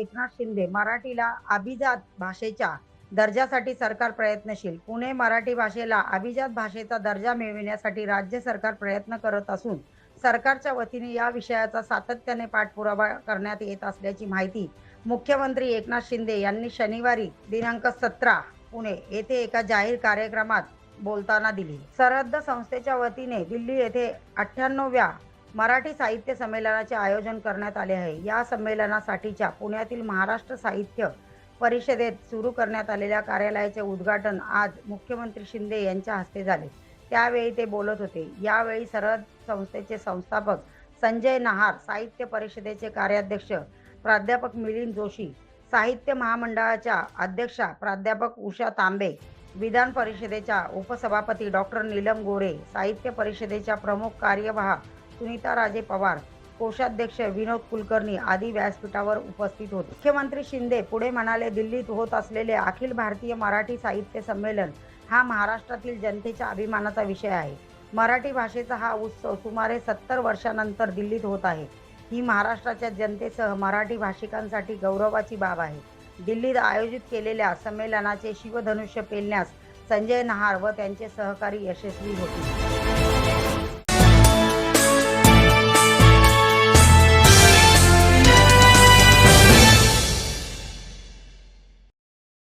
एकनाथ शिंदे मराठीला अभिजात भाषेच्या दर्जासाठी सरकार प्रयत्नशील. पुणे मराठी भाषेला अभिजात भाषेचा दर्जा मिळविण्यासाठी राज्य सरकार प्रयत्न करत असून सरकारच्या वतीने या विषयाचा सातत्याने पाठपुरावा करण्यात येत असल्याची माहिती मुख्यमंत्री एकनाथ शिंदे यांनी शनिवारी दिनांक सतरा पुणे येथे एका जाहीर कार्यक्रमात बोलताना दिली. सरहद्द संस्थेच्या वतीने दिल्ली येथे अठ्ठ्याण्णव्या मराठी साहित्य संमेलनाचे आयोजन करण्यात आले आहे. या संमेलनासाठीच्या पुण्यातील महाराष्ट्र साहित्य परिषदेत सुरू करण्यात आलेल्या कार्यालयाचे उद्घाटन आज मुख्यमंत्री शिंदे यांच्या हस्ते झाले. त्यावेळी ते बोलत होते. यावेळी सरहद संस्थेचे संस्थापक संजय नहार साहित्य परिषदेचे कार्याध्यक्ष प्राध्यापक मिलिंद जोशी साहित्य महामंडळाच्या अध्यक्षा प्राध्यापक उषा तांबे विधान परिषदेच्या उपसभापती डॉक्टर नीलम गोरे साहित्य परिषदेच्या प्रमुख कार्यवाह सुनीता राजे पवार कोषाध्यक्ष विनोद कुलकर्णी आदी व्यासपीठावर उपस्थित होते. मुख्यमंत्री शिंदे पुढे म्हणाले दिल्लीत होत असलेले अखिल भारतीय मराठी साहित्य संमेलन हा महाराष्ट्रातील जनतेच्या अभिमानाचा विषय आहे. मराठी भाषेचा हा उत्सव सुमारे सत्तर वर्षानंतर दिल्लीत होत आहे. ही महाराष्ट्राच्या जनतेसह मराठी भाषिकांसाठी गौरवाची बाब आहे. दिल्लीत आयोजित केलेल्या संमेलनाचे शिवधनुष्य पेलण्यास संजय नहार व त्यांचे सहकारी यशस्वी होते